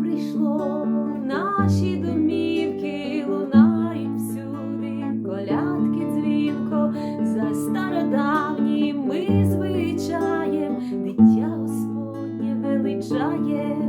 Прийшло наші домівки, лунають всюди колядки yeah.